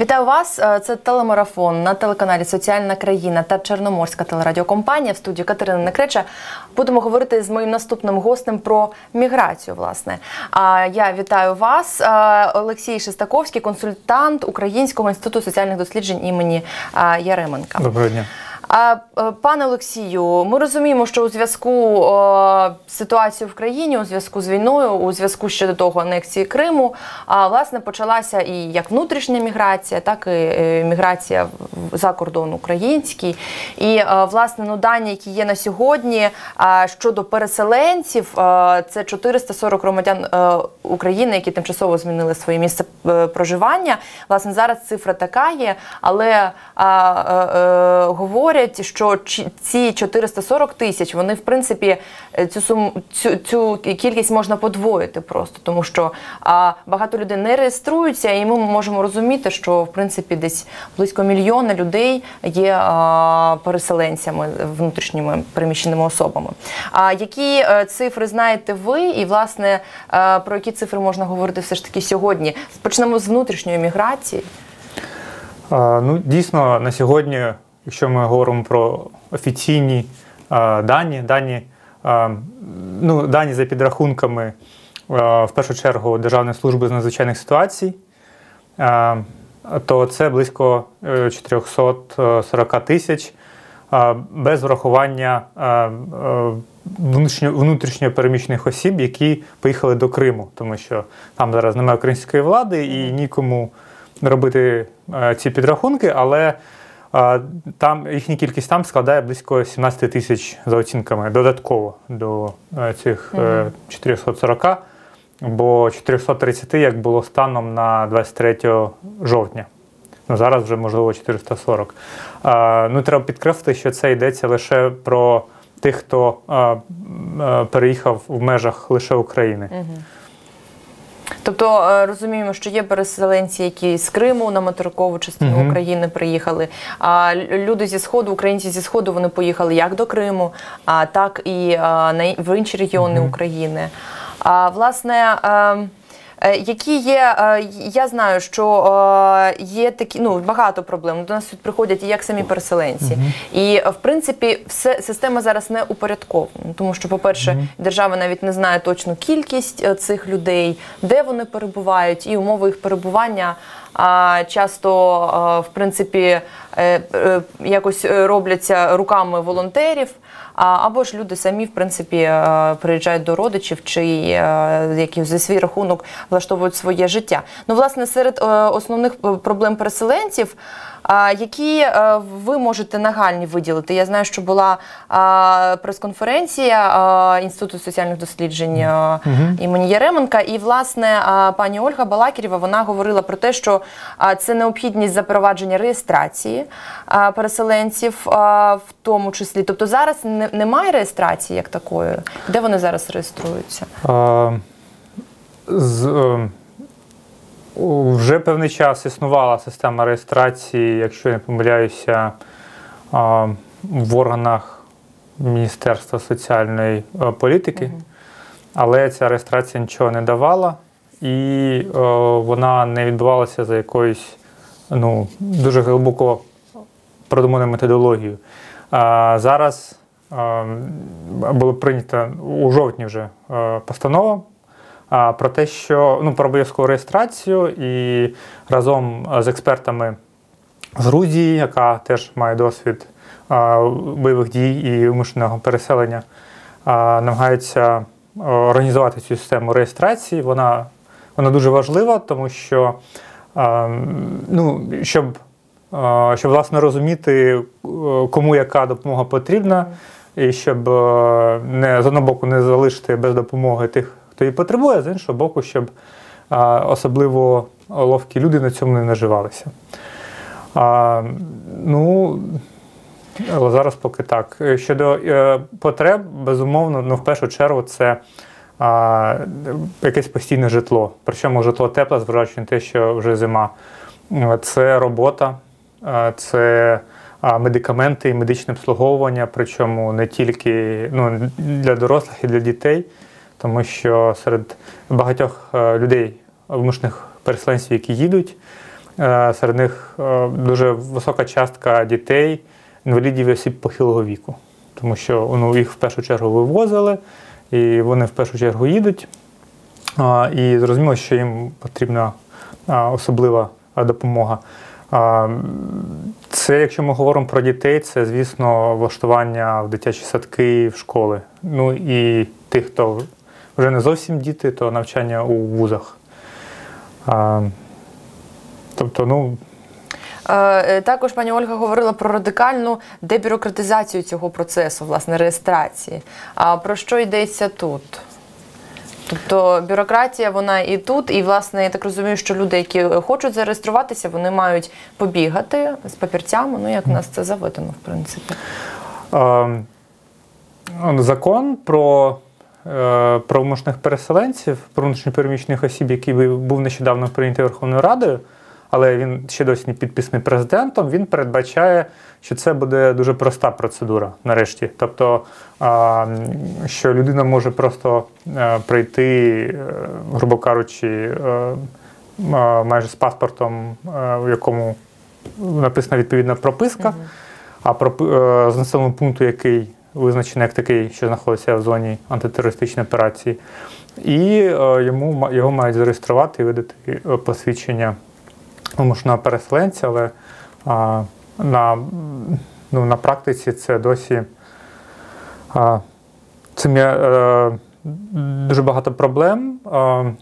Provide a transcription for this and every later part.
Вітаю вас. Е, Це телемарафон на телеканалі Соціальна країна та Чорноморська телерадіокомпанія в студії Катерина Некреча. Будемо говорити з моїм наступним гостем про міграцію. Власне, а я вітаю вас, Е, Олексій Шестаковський, консультант Українського інституту соціальних досліджень імені е, Яременка. Доброго дня. Е, Пане Олексію, ми розуміємо, що у зв'язку з ситуацією в країні, у зв'язку з війною, у зв'язку ще до того анексії Криму, а власне почалася і як внутрішня міграція, так і е, міграція за кордон український. І е, власне ну, дані, які є на сьогодні щодо переселенців, це 440 громадян України, які тимчасово змінили своє місце проживання. Власне, зараз цифра така є, але е, говорять, що ці 440 тисяч, вони в принципі е, цю суму цю, цю кількість можна подвоїти просто, тому що а, багато людей не реєструються, і ми можемо розуміти, що в принципі десь близько мільйона людей є а, переселенцями внутрішніми переміщеними особами. А які е, цифри знаєте ви, і власне е, про які цифри можна говорити все ж таки сьогодні? Почнемо з внутрішньої міграції. А, Ну, дійсно, на сьогодні, якщо ми говоримо про офіційні дані, дані, ну, дані за підрахунками, в першу чергу, Державної служби з надзвичайних ситуацій, то це близько е, 440 тисяч а, без врахування е, внутрішньо, переміщених осіб, які поїхали до Криму, тому що там зараз немає української влади і нікому робити е, ці підрахунки, але е, там їхня кількість там складає близько 17 тисяч за оцінками додатково до е, цих е, 440, бо 430, як було станом на 23 жовтня. Ну, зараз вже можливо 440. А, ну, треба підкреслити, що це йдеться лише про тих, хто а, а, переїхав в межах лише України. Тобто е, розуміємо, що є переселенці, які з Криму на материкову частину угу. України приїхали. А люди зі сходу, українці зі сходу, вони поїхали як до Криму, а так і на в інші регіони України. А власне. Е, Які є, е, я знаю, що е, є такі ну багато проблем. До нас тут приходять і як самі переселенці, і в принципі, все система зараз не упорядкована, тому що, по-перше, держава навіть не знає точну кількість цих людей, де вони перебувають, і умови їх перебування. Часто, в принципі, якось е, робляться руками волонтерів, або ж люди самі, в принципі, е, приїжджають до родичів чи е, які за свій рахунок влаштовують своє життя. Ну, власне, серед е, основних е, проблем переселенців, які е, ви можете нагальні виділити. Я знаю, що була прес-конференція Інституту соціальних досліджень е, імені Яременка, і власне пані Ольга Балакірєва вона говорила про те, що це необхідність запровадження реєстрації переселенців, в тому числі. Тобто зараз немає реєстрації як такої. Де вони зараз реєструються? З, е, вже певний час існувала система реєстрації, якщо я не помиляюся, в органах Міністерства соціальної е, політики, але ця реєстрація нічого не давала, і е, вона не відбувалася за якоюсь ну, дуже глибоко продуманою методологією. Зараз е, було прийнято у жовтні вже постанова про те, що ну, про обов'язкову реєстрацію і разом з експертами з Грузії, яка теж має досвід бойових дій і вимушеного переселення, а, намагаються організувати цю систему реєстрації. Вона, вона дуже важлива, тому що ну, щоб, щоб власне розуміти, е, кому яка допомога потрібна, і щоб е, не з одного боку не залишити без допомоги тих, хто її потребує, а з іншого боку, щоб особливо ловкі люди на цьому не наживалися. А, ну, але зараз поки так. Щодо е, потреб, безумовно, ну, в першу чергу, це а, якесь постійне житло. Причому житло тепле, зважаючи на те, що вже зима. Це робота, це медикаменти і медичне обслуговування, причому не тільки ну, для дорослих і для дітей, тому що серед багатьох е, людей, вимушених переселенців, які їдуть, е, серед них е, дуже висока частка дітей, інвалідів і осіб похилого віку. Тому що ну, їх в першу чергу вивозили, і вони в першу чергу їдуть. І зрозуміло, що їм потрібна особлива допомога. Це, якщо ми говоримо про дітей, це, звісно, влаштування в дитячі садки, в школи. Ну і тих, хто вже не зовсім діти, то навчання у вузах. А, Тобто, ну, Е, е, Також пані Ольга говорила про радикальну дебюрократизацію цього процесу, власне, реєстрації. А про що йдеться тут? Тобто бюрократія, вона і тут, і власне я так розумію, що люди, які хочуть зареєструватися, вони мають побігати з папірцями. Ну як в нас це заведено, в принципі. Е, Закон про правомочних переселенців, про внутрішньопереміщених осіб, який був нещодавно прийнятий Верховною Радою, але він ще досі не підписаний президентом. Він передбачає, що це буде дуже проста процедура нарешті. Тобто, що людина може просто е, прийти, е, грубо кажучи, е, майже з паспортом, е, в якому написана відповідна прописка. А про е, з населеного пункту, який визначений як такий, що знаходиться в зоні антитерористичної операції, і е, йому його мають зареєструвати і видати е, посвідчення вимушеного переселенця, але а, на, ну, на практиці це досі а, цим є е, дуже багато проблем. Е,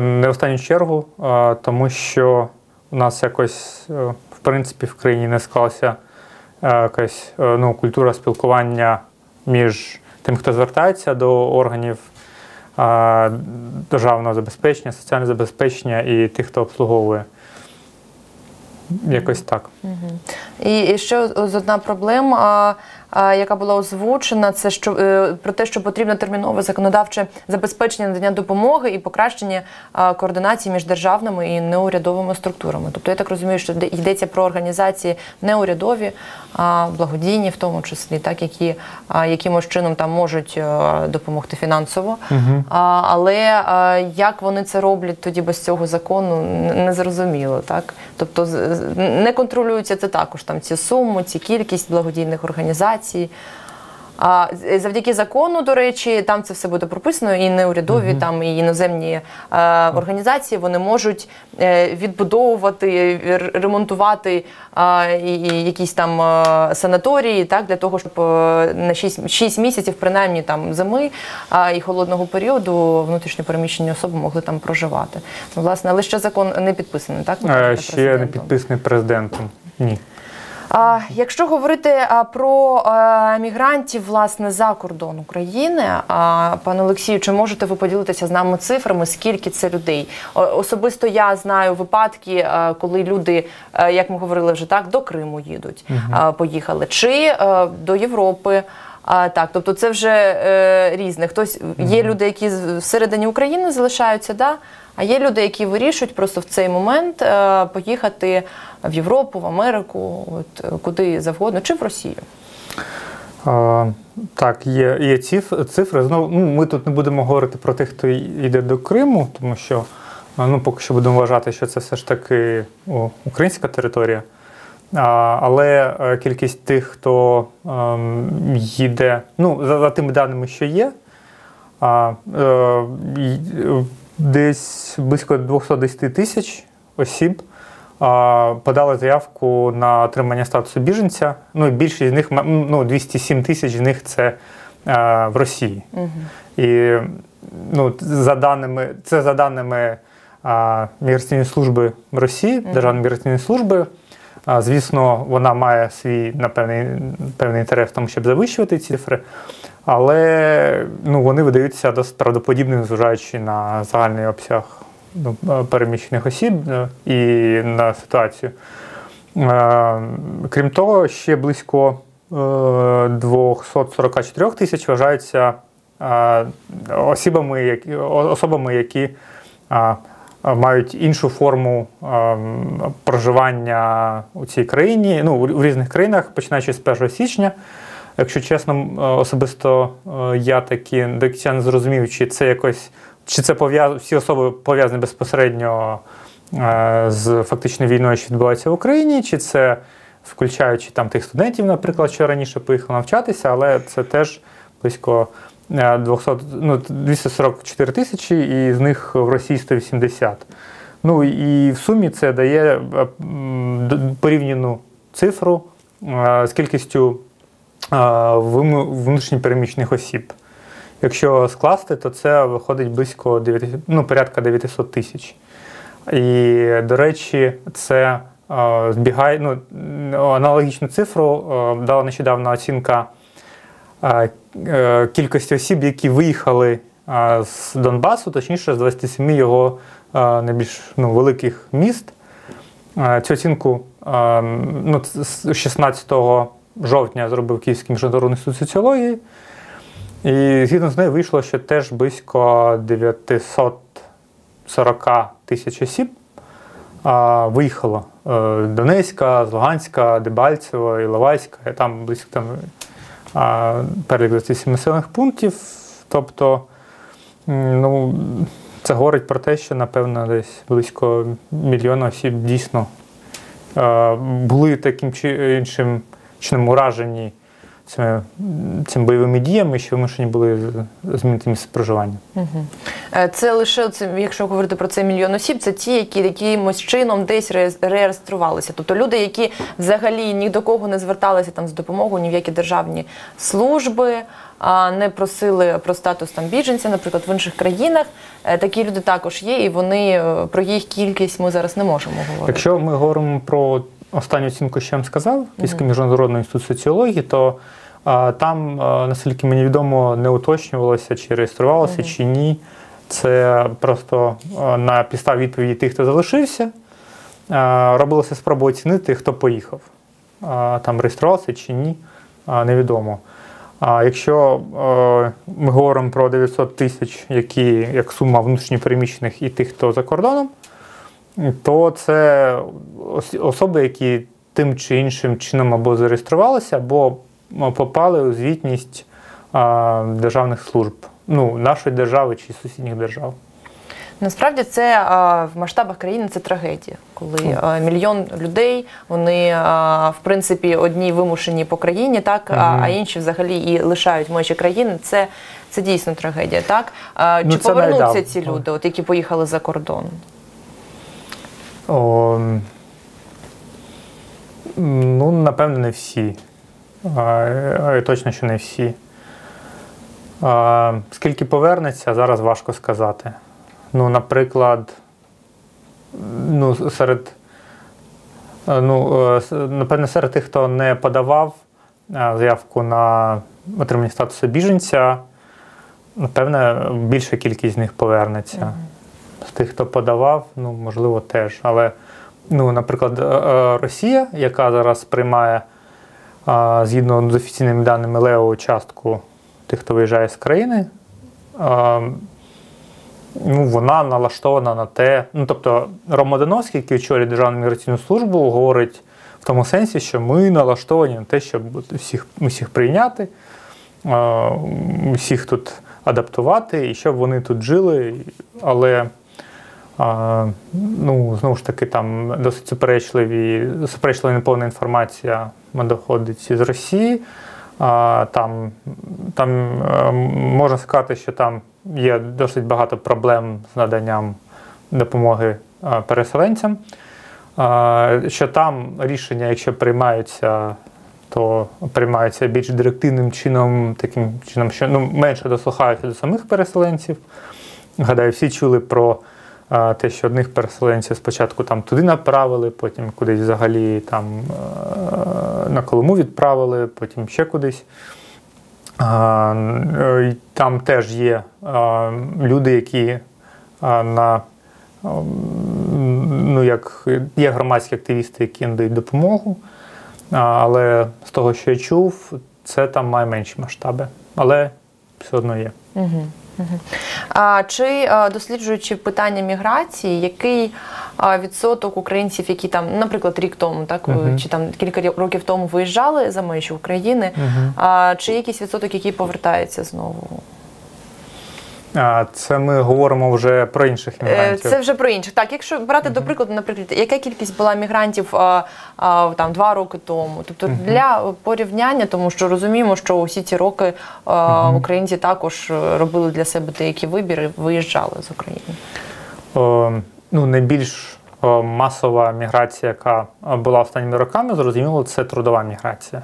не в останню чергу, тому що у нас якось, в принципі, в країні не склалася якась е, ну, культура спілкування між тим, хто звертається до органів е, державного забезпечення, соціального забезпечення і тих, хто обслуговує. Якось так. І, ще одна проблема, яка була озвучена, це що е, про те, що потрібно термінове законодавче забезпечення надання допомоги і покращення координації між державними і неурядовими структурами. Тобто я так розумію, що йдеться про організації неурядові, благодійні, в тому числі, так які якимось чином там можуть е, допомогти фінансово. А, але як вони це роблять тоді без цього закону, н- не зрозуміло, так? Тобто не контролюється це також там ці суми, ці кількість благодійних організацій. А завдяки закону, до речі, там це все буде прописано, і неурядові, там і іноземні е, організації вони можуть е, відбудовувати, ремонтувати е, і, якісь там е, санаторії, так для того, щоб е, на 6, 6 місяців, принаймні там зими е, і холодного періоду внутрішньо переміщені особи могли там проживати. Ну, власне, але ще закон не підписаний, так? Ще не підписаний президентом. Ні. Якщо говорити про мігрантів власне за кордон України, пане Олексію, чи можете ви поділитися з нами цифрами? Скільки це людей? Особисто я знаю випадки, коли люди, як ми говорили вже так, до Криму їдуть, поїхали, чи до Європи. А, так, тобто це вже е, різне. Хтось є люди, які всередині України залишаються, да? А є люди, які вирішують просто в цей момент е, поїхати в Європу, в Америку, от е, куди завгодно, чи в Росію. Так, є, є циф- цифри. Знову ну, ми тут не будемо говорити про тих, хто йде до Криму, тому що ну, поки що будемо вважати, що це все ж таки о, українська територія. А, але е, кількість тих, хто ем, їде, ну, за, за тими даними, що є, а, е, десь близько 210 тисяч осіб подали заявку на отримання статусу біженця. Ну, більшість з них, ну, 207 тисяч з них це е, в Росії. І ну, за даними, це за даними міграційної служби в Росії, Державної міграційної служби. Звісно, вона має свій напевний певний інтерес в тому, щоб завищувати ці цифри, але ну, вони видаються досить правдоподібними, зважаючи на загальний обсяг ну, е, переміщених осіб е, і на ситуацію. Е, Крім того, ще близько е, 244 тисяч вважаються осібами, які, особами, які мають іншу форму проживання у цій країні, ну, у різних країнах, починаючи з 1 січня. Якщо чесно, е, особисто е, я таки до кінця не зрозумів, чи це якось, чи це пов'яз... всі особи пов'язані безпосередньо е, з фактично війною, що відбувається в Україні, чи це включаючи там тих студентів, наприклад, що раніше поїхали навчатися, але це теж близько е, 200, ну, 244 тисячі, і з них в Росії 180. Ну і в сумі це дає порівняну цифру з кількістю внутрішньопереміщених осіб. Якщо скласти, то це виходить близько 9, ну, порядка 900 тисяч. І, до речі, це збігає, ну, аналогічну цифру дала нещодавно оцінка е, кількості осіб, які виїхали з Донбасу, точніше з 27 його найбільш ну, великих міст. Цю оцінку ну, з 16 жовтня зробив Київський міжнародний інститут соціології. І згідно з нею вийшло, що теж близько 940 тисяч осіб а, виїхало е, Донецька, з Луганська, Дебальцево, Іловайська, і там близько там, а, перелік 27 населених пунктів. Тобто, ну, це говорить про те, що, напевно, десь близько мільйона осіб дійсно е, були таким чи іншим чином уражені цими, цими бойовими діями, що вимушені були змінити місце проживання. Е, Це лише якщо говорити про цей мільйон осіб, це ті, які якимось чином десь реєструвалися. Тобто люди, які взагалі ні до кого не зверталися там з допомогою, ні в які державні служби, а не просили про статус там біженця, наприклад, в інших країнах. Е, Такі люди також є, і вони е, про їх кількість ми зараз не можемо говорити. Якщо ми говоримо про останню оцінку, що я вам сказав, Київський міжнародний інститут соціології, то а, там, а, наскільки мені відомо, не уточнювалося, чи реєструвалося, чи ні. Це просто а, на підставі відповіді тих, хто залишився, а, робилося спроба оцінити, хто поїхав. А, Там реєструвався чи ні, а, невідомо. А якщо е, ми говоримо про 900 тисяч, які як сума внутрішньопереміщених і тих, хто за кордоном, то це особи, які тим чи іншим чином або зареєструвалися, або попали у звітність державних служб, ну, нашої держави чи сусідніх держав. Насправді це в масштабах країни це трагедія, коли мільйон людей вони в принципі одні вимушені по країні, так а, а інші взагалі і лишають межі країни. Це, це дійсно трагедія. Так Ну, чи це повернуться ці люди, от які поїхали за кордон? О, ну, напевно, не всі. А, точно, що не всі. А, скільки повернеться, зараз важко сказати. Ну, наприклад, ну, серед, е, ну, е, напевне, серед тих, хто не подавав е, заявку на отримання статусу біженця, напевне, більша кількість з них повернеться. Тих, хто подавав, ну, можливо, теж. Але, ну, наприклад, е, е, Росія, яка зараз приймає, згідно з офіційними даними Лео, частку тих, хто виїжджає з країни, ну, вона налаштована на те. Ну, тобто, Ромодановський, який очолює Державну міграційну службу, говорить в тому сенсі, що ми налаштовані на те, щоб всіх, всіх прийняти, всіх тут адаптувати і щоб вони тут жили. Але ну, знову ж таки, там досить суперечливі, суперечлива неповна інформація доходить із Росії. Там, там е, можна сказати, що там є досить багато проблем з наданням допомоги переселенцям. А, що там рішення, якщо приймаються, то приймаються більш директивним чином, таким чином, що ну, менше дослухаються до самих переселенців. Гадаю, всі чули про те, що одних переселенців спочатку там туди направили, потім кудись взагалі там е, на Колиму відправили, потім ще кудись. Е, Там теж є люди, які на ну, як є громадські активісти, які надають допомогу. Але з того, що я чув, це там має менші масштаби. Але все одно є. Угу. А чи досліджуючи питання міграції, який відсоток українців, які там, наприклад, рік тому, так Мгм. чи там кілька років тому виїжджали за межі України, Мгм. а чи якийсь відсоток, який повертається знову? А, Це ми говоримо вже про інших Е, мігрантів. Це вже про інших. Так, якщо брати до прикладу, наприклад, яка кількість була мігрантів а, а, там два роки тому? Тобто для порівняння, тому що розуміємо, що усі ці роки а, українці також е, робили для себе деякі вибіри, виїжджали з України. О, ну, найбільш о, масова міграція, яка е, була останніми роками, зрозуміло, це трудова міграція.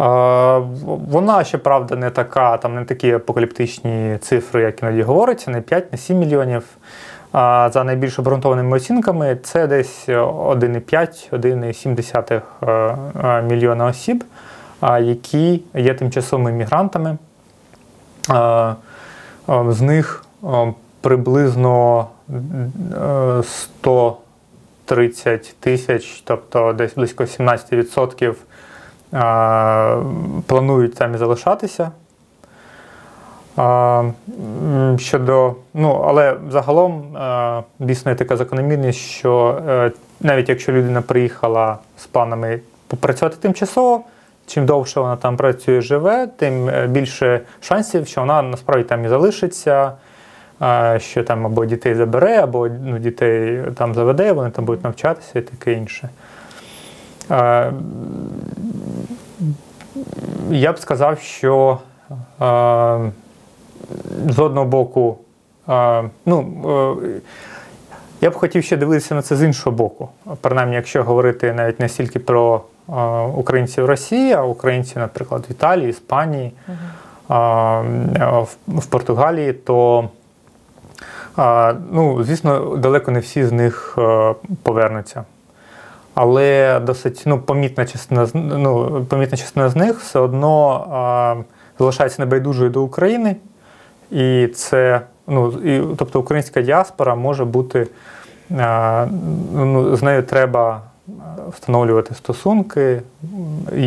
Вона, щоправда, не така, там не такі апокаліптичні цифри, як іноді говориться, не 5, не 7 мільйонів. А за найбільш обґрунтованими оцінками, це десь 1,5-1,7 е, е, мільйона осіб, які є тимчасовими мігрантами. Е, З них приблизно е, 130 тисяч, тобто десь близько 17% е, планують там і залишатися. Щодо, ну, але загалом дійсно є така закономірність, що е, навіть якщо людина приїхала з планами попрацювати тимчасово, чим довше вона там працює, живе, тим е, більше шансів, що вона насправді там і залишиться, що там або дітей забере, або ну, дітей там заведе, вони там будуть навчатися і таке інше. Я б сказав, що е, з одного боку, е, ну, е, я б хотів ще дивитися на це з іншого боку. Принаймні, якщо говорити навіть не стільки про е, українців Росії, а українців, наприклад, в Італії, Іспанії, е, в, в Португалії, то е, ну, звісно, далеко не всі з них е, повернуться. Але досить ну, помітна частина ну, помітна частина з них все одно е, залишається небайдужою до України. І це, ну, і, тобто українська діаспора може бути, е, ну, з нею треба встановлювати стосунки, і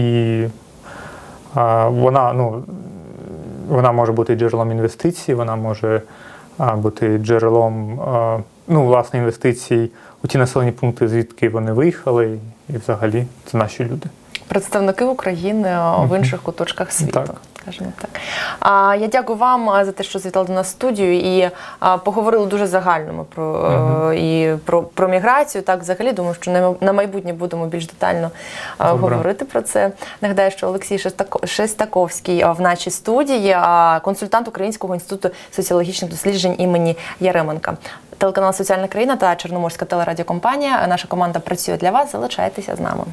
е, вона, ну, вона може бути джерелом інвестицій, вона може бути джерелом ну, власне, інвестицій у ті населені пункти, звідки вони виїхали, і взагалі це наші люди. Представники України в інших куточках світу. Так. Скажімо так. А, я дякую вам за те, що завітали до нас в студію і а, поговорили дуже загальному про, е, і про, про міграцію. Так, взагалі, думаю, що на, майбутнє будемо більш детально а, Добре. говорити про це. Нагадаю, що Олексій Шестако- Шестаковський в нашій студії, а, консультант Українського інституту соціологічних досліджень імені Яременка. Телеканал Соціальна країна та Чорноморська телерадіокомпанія. Наша команда працює для вас. Залишайтеся з нами.